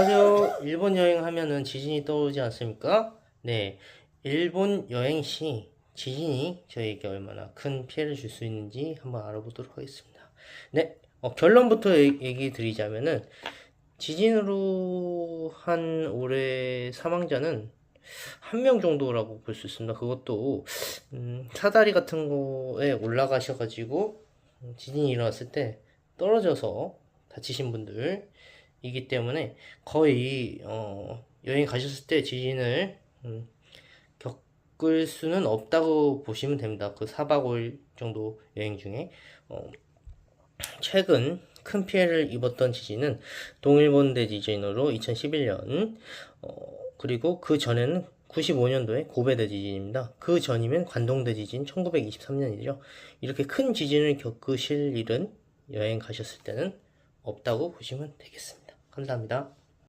안녕하세요. 일본 여행하면은 지진이 떠오르지 않습니까? 네. 일본 여행 시 지진이 저에게 얼마나 큰 피해를 줄 수 있는지 한번 알아보도록 하겠습니다. 네. 어, 결론부터 얘- 얘기 드리자면은 지진으로 한 올해 사망자는 한 명 정도라고 볼 수 있습니다. 그것도 음, 사다리 같은 거에 올라가셔가지고 음, 지진이 일어났을 때 떨어져서 다치신 분들 이기 때문에 거의 어, 여행 가셨을 때 지진을 음, 겪을 수는 없다고 보시면 됩니다. 그 4박 5일 정도 여행 중에 어, 최근 큰 피해를 입었던 지진은 동일본 대지진으로 2011년 어, 그리고 그 전에는 95년도에 고베 대지진입니다. 그 전이면 관동 대지진 1923년이죠. 이렇게 큰 지진을 겪으실 일은 여행 가셨을 때는 없다고 보시면 되겠습니다. 감사합니다.